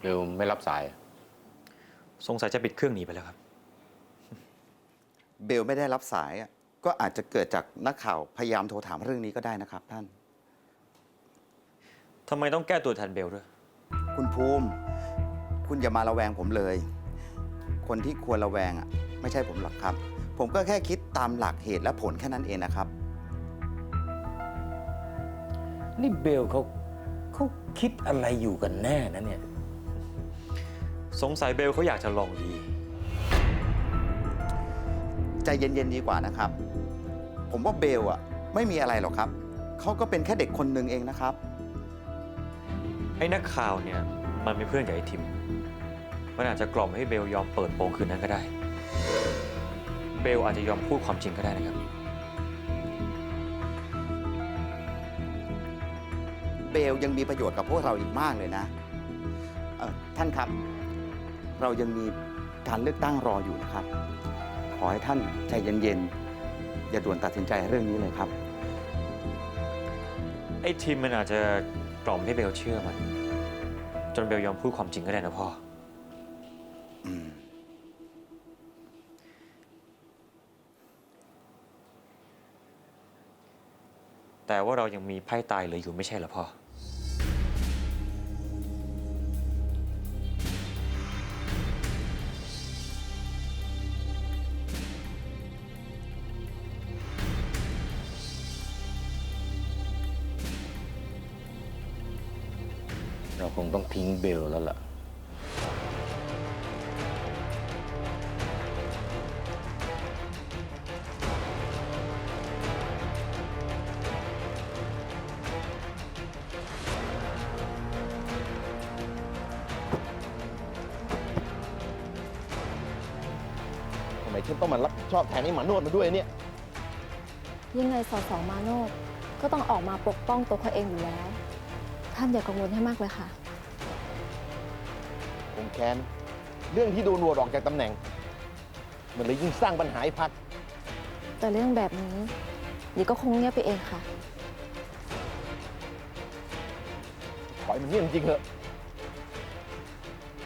เบได้ลไม่รับสาย สงสัยจะปิดเครื่องหนีไปแล้วครับ เบลไม่ได้รับสายอะก็อาจจะเกิดจากนักข่าวพยายามโทรถามเรื่องนี้ก็ได้นะครับ ท่าน ทำไมต้องแก้ตัวแทนเบลด้วย คุณภูมิ คุณอย่ามาระแวงผมเลย คนที่ควรระแวงอะไม่ใช่ผมหรอกครับ ผมก็แค่คิดตามหลักเหตุและผลแค่นั้นเองนะครับ นี่เบลเขาเขาคิดอะไรอยู่กันแน่นะเนี่ย สงสัยเบลเขาอยากจะลองดี ใจเย็นๆดีกว่านะครับ ผมว่าเบลอะไม่มีอะไรหรอกครับ เขาก็เป็นแค่เด็กคนหนึ่งเองนะครับ ไอ้นักข่าวเนี่ย มันเป็นเพื่อนกับไอ้ทิม มันอาจจะกล่อมให้เบลยอมเปิดโปงคืนนั้นก็ได้ เบลอาจจะยอมพูดความจริงก็ได้นะครับ เบลยังมีประโยชน์กับพวกเราอีกมากเลยนะเอ่อท่านครับ เรายังมีการเลือกตั้งรออยู่นะครับ ขอให้ท่านใจเย็นๆ อย่าด่วนตัดสินใจเรื่องนี้เลยครับ ไอ้ทิมมันอาจจะกล่อมให้เบลเชื่อมัน จนเบลยอมพูดความจริงก็ได้นะพ่ออืมแต่ว่าเรายังมีไพ่ตายเหลืออยู่ไม่ใช่เหรอพ่อ คงต้องทิ้งเบลแล้วล่ะ ทำไมฉันต้องมารับผิดชอบแทนไอ้หมานวดมาด้วยเนี่ย ยังไงสสอมาโนดก็ต้องออกมาปกป้องตัวเขาเองอยู่แล้ว ท่านอย่ากังวลให้มากเลยค่ะ ผมแค้น เรื่องที่โดนโหวตออกจากตำแหน่ง มันเลยยิ่งสร้างปัญหาให้พัก แต่เรื่องแบบนี้เดี๋ยวก็คงเงียบไปเองค่ะ ขอให้มันเงียบจริงเถอะ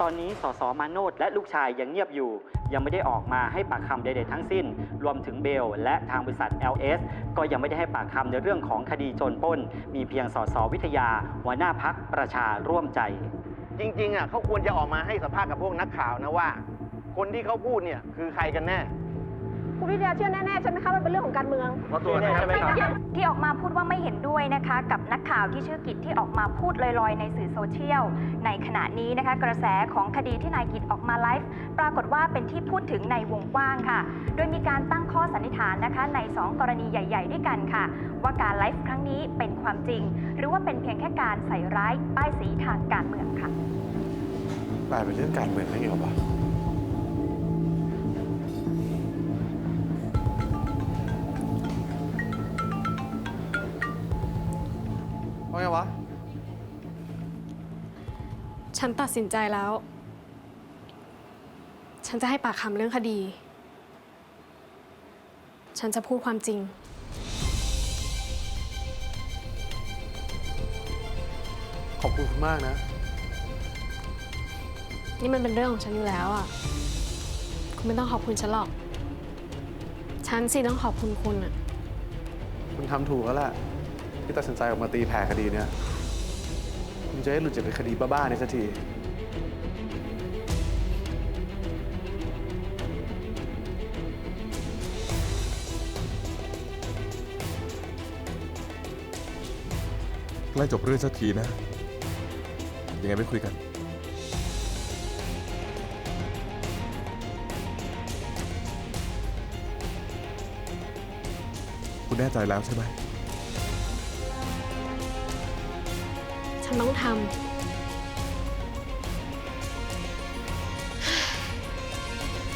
ตอนนี้สสมาโนดและลูกชายยังเงียบอยู่ ยังไม่ได้ออกมาให้ปากคำใดๆทั้งสิ้น รวมถึงเบล และทางบริษัท LS ก็ยังไม่ได้ให้ปากคำในเรื่องของคดีโจรปล้น มีเพียงสสวิทยาหัวหน้าพักประชาร่วมใจ จริงๆอะเขาควรจะออกมาให้สัมภาษณ์กับพวกนักข่าวนะว่าคนที่เขาพูดเนี่ยคือใครกันแน่ คุณวิทยาเชื่อแน่ๆใช่ไหมคะว่าเป็นเรื่องของการเมือง เพราะตัวไหนใช่ไหมครับ ที่ออกมาพูดว่าไม่เห็นด้วยนะคะ กับนักข่าวที่ชื่อกิจที่ออกมาพูดลอยๆ ในสื่อโซเชียล ในขณะนี้นะคะ กระแสของคดีที่นายกิจออกมาไลฟ์ปรากฏว่าเป็นที่พูดถึงในวงกว้างค่ะ โดยมีการตั้งข้อสันนิษฐานนะคะ ใน 2 กรณีใหญ่ ๆ ด้วยกันค่ะ ว่าการไลฟ์ครั้งนี้เป็นความจริง หรือว่าเป็นเพียงแค่การใส่ร้ายป้ายสีทางการเมืองค่ะกลายเป็นเรื่องการเมืองได้ไงวะ ว่าไงวะ ฉันตัดสินใจแล้ว ฉันจะให้ปากคำเรื่องคดี ฉันจะพูดความจริง ขอบคุณคุณมากนะ นี่มันเป็นเรื่องของฉันอยู่แล้วอะ คุณไม่ต้องขอบคุณฉันหรอก ฉันสิต้องขอบคุณคุณอะ คุณทำถูกแล้วแหละ ที่ตัดสินใจออกมาตีแผ่คดีเนี่ยคุณจะให้หลุดจากคดีบ้าๆนี้สักที ใกล้จบเรื่องสักทีนะ ยังไงไม่คุยกัน คุณแน่ใจแล้วใช่ไหม ฉันต้องทำ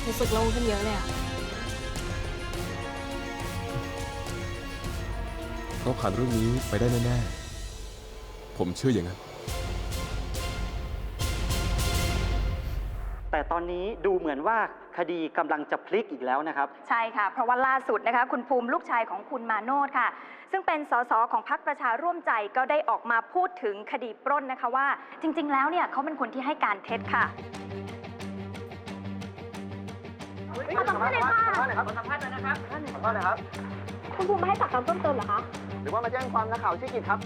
รู้สึกโล่งขึ้นเยอะเลยอะเราผ่านเรื่องนี้ไปได้แน่ๆ ผมเชื่ออย่างนั้น แต่ตอนนี้ดูเหมือนว่าคดีกำลังจะพลิกอีกแล้วนะครับ ใช่ค่ะ เพราะว่าล่าสุดนะคะ คุณภูมิลูกชายของคุณมาโนดค่ะ ซึ่งเป็นสสของพรรคประชาร่วมใจก็ได้ออกมาพูดถึงคดีปล้นนะคะว่า จริง ๆ แล้วเนี่ยเขาเป็นคนที่ให้การเท็จค่ะขอสัมภาษณ์หน่อยค่ะขอสัมภาษณ์หน่อยนะครับขอสัมภาษณ์หน่อยครับ คุณภูมิมาให้ปากคำเพิ่มเติมเหรอคะ หรือว่ามาแจ้งความนักข่าวชื่อกิจครับ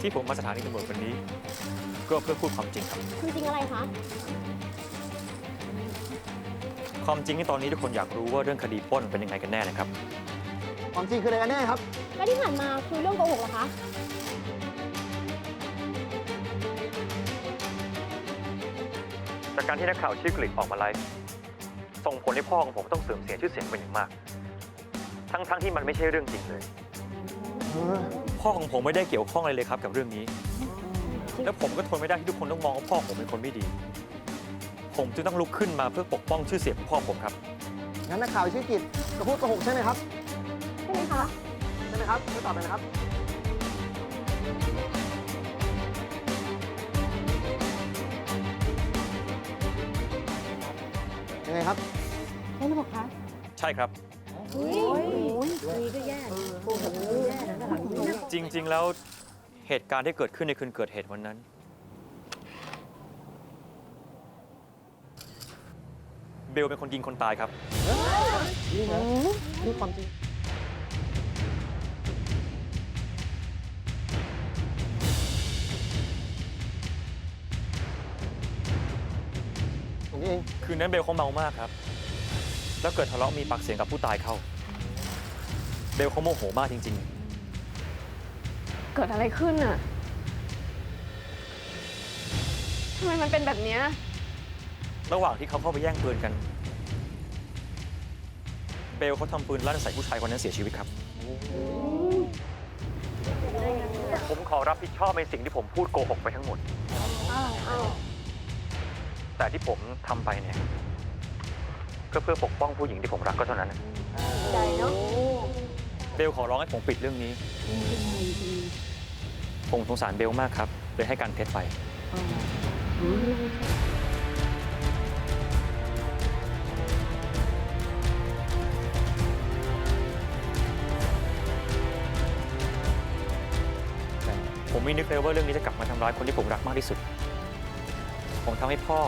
ที่ผมมาสถานีตำรวจวันนี้ ก็เพื่อพูดความจริงครับ คือจริงอะไรคะ ความจริงที่ตอนนี้ทุกคนอยากรู้ว่าเรื่องคดีปล้นเป็นยังไงกันแน่นะครับ ความจริงคืออะไรกันแน่ครับ แล้วที่ผ่านมาคุยเรื่องโกหกเหรอคะ จากการที่นักข่าวชื่อกลิกออกมาไลฟ์ส่งผลให้พ่อของผมต้องเสื่อมเสียชื่อเสียงเป็นอย่างมาก ทั้งๆที่มันไม่ใช่เรื่องจริงเลย พ่อของผมไม่ได้เกี่ยวข้องอะไรเลยครับกับเรื่องนี้ แล้วผมก็ทนไม่ได้ที่ทุกคนต้องมองว่าพ่อผมเป็นคนไม่ดี ผมจึงต้องลุกขึ้นมาเพื่อปกป้องชื่อเสียงของพ่อผมครับ งั้นนักข่าวชื่อกิจก็พูดโกหกใช่ไหมครับใช่ไหม คะใช่ไหมครับช่วยตอบหน่อยนะครับ ยังไงครับ ใช่หรือเปล่าคะใช่ครับอุ้ยคุยก็แย่โกหกก็แย่นะจริง ๆ แล้วเหตุการณ์ที่เกิดขึ้นในคืนเกิดเหตุวันนั้น เบลเป็นคนยิงคนตายครับ นี่นะนี่ความจริง เอง คืนนั้นเบลเขาเมามากครับ แล้วเกิดทะเลาะมีปากเสียงกับผู้ตายเข้า เบลเขาโมโหมากจริง เกิดอะไรขึ้นอะทำไมมันเป็นแบบเนี้ยๆ ระหว่างที่เขาเข้าไปแย่งปืนกัน เบลเขาทำปืนลั่นใส่ผู้ชายคนนั้นเสียชีวิตครับ ผมขอรับผิดชอบในสิ่งที่ผมพูดโกหกไปทั้งหมด แต่ที่ผมทำไปเนี่ยก็เพื่อปกป้องผู้หญิงที่ผมรักก็เท่านั้นนะใจเนาะเบลขอร้องให้ผมปิดเรื่องนี้ ผมสงสารเบลมากครับเลยให้การเท็จไป ผมไม่นึกเลยว่าเรื่องนี้จะกลับมาทำร้ายคนที่ผมรักมากที่สุด ผมทำให้พ่อ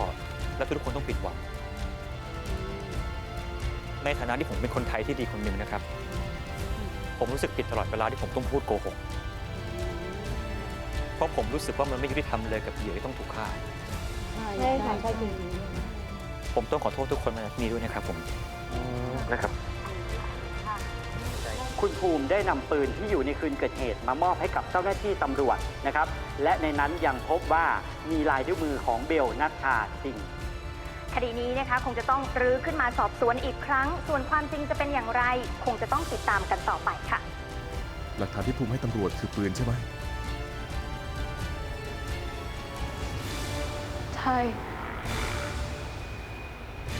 และทุกคนต้องผิดหวัง ในฐานะที่ผมเป็นคนไทยที่ดีคนหนึ่งนะครับ ผมรู้สึกผิดตลอดเวลาที่ผมต้องพูดโกหก เพราะผมรู้สึกว่ามันไม่ยุติธรรมเลยกับเหยื่อที่ต้องถูกฆ่า ใช่ค่ะใช่จริง ผมต้องขอโทษทุกคนมาณที่นี้ด้วยนะครับผมนะครับ คุณภูมิได้นำปืนที่อยู่ในคืนเกิดเหตุ มามอบให้กับเจ้าหน้าที่ตำรวจนะครับ และในนั้นยังพบว่ามีลายนิ้วมือของเบลนัชชาจริง คดีนี้นะคะคงจะต้องรื้อขึ้นมาสอบสวนอีกครั้ง ส่วนความจริงจะเป็นอย่างไร คงจะต้องติดตามกันต่อไปค่ะ หลักฐานที่ภูมิให้ตำรวจคือปืนใช่ไหม ใช่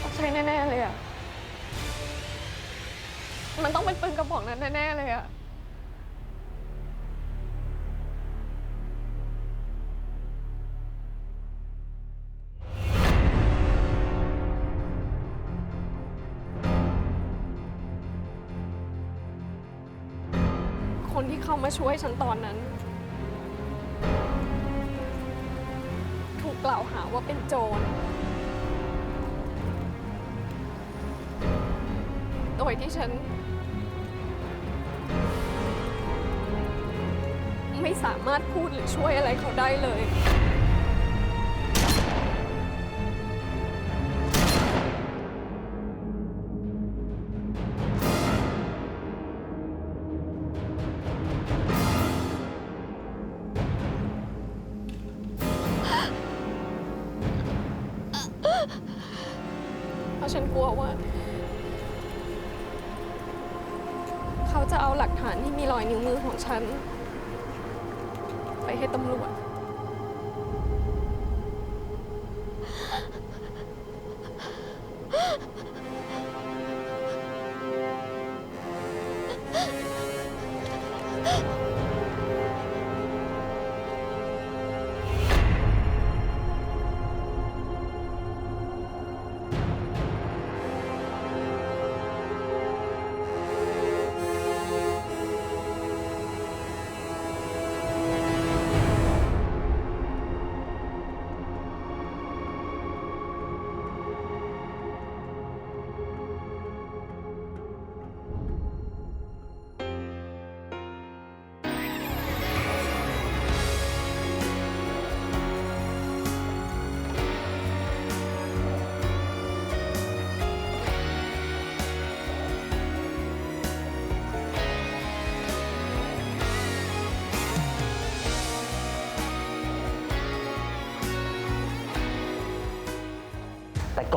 ต้องใช่แน่ ๆ เลยอะ มันต้องเป็นปืนกระบอกนั้นแน่ๆเลยอะคนที่เข้ามาช่วยฉันตอนนั้น ถูกกล่าวหาว่าเป็นโจร โดยที่ฉัน ไม่สามารถพูดหรือช่วยอะไรเขาได้เลย เพราะฉันกลัวว่า เขาจะเอาหลักฐานที่มีรอยนิ้วมือของฉัน ไปให้ตำรวจ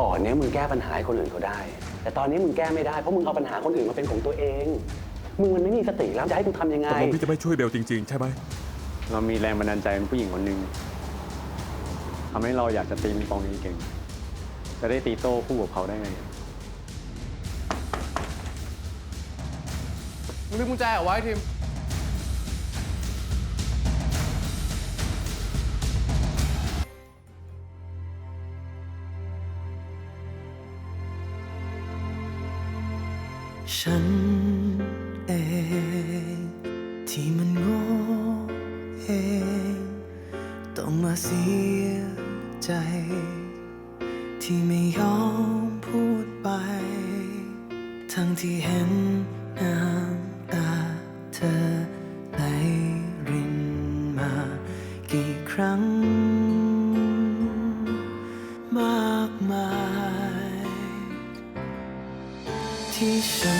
ก่อนเนี้ยมึงแก้ปัญหาให้คนอื่นเขาได้ แต่ตอนนี้มึงแก้ไม่ได้เพราะมึงเอาปัญหาคนอื่นมาเป็นของตัวเอง มึงมันไม่มีสติแล้วจะให้กูทำยังไง ตกลงพี่จะไม่ช่วยเบลจริง ๆ ใช่ไหม เรามีแรงบันดาลใจเป็นผู้หญิงคนหนึ่งทำให้เราอยากจะตีปิงปองนี้เก่งจะได้ตีโต้คู่กับเขาได้ไงมึงลืมกุญแจเอาไว้ทีม ฉันเอง ที่มันโง่เอง ต้องมาเสียใจ ที่ไม่ยอมพูดไป ทั้งที่เห็น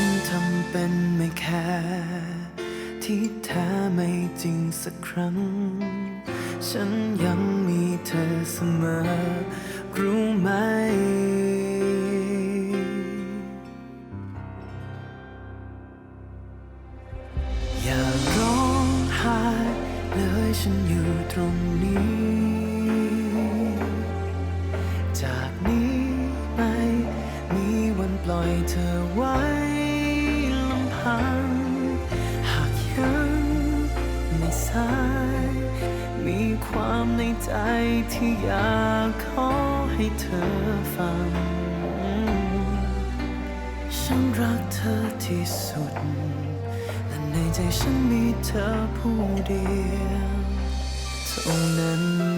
ที่ฉันทำเป็นไม่แคร์ที่แท้ไม่จริงสักครั้ง ฉันยังมีเธอเสมอ รู้ไหม อย่าร้องไห้เลยฉันอยู่ตรงนี้ จากนี้ไป มีวันปล่อยเธอไว้ังหากยังไม่สาย มีความในใจที่อยากขอให้เธอฟัง ฉันรักเธอที่สุด และในใจฉันมีเธอผู้เดียวเท่านั้น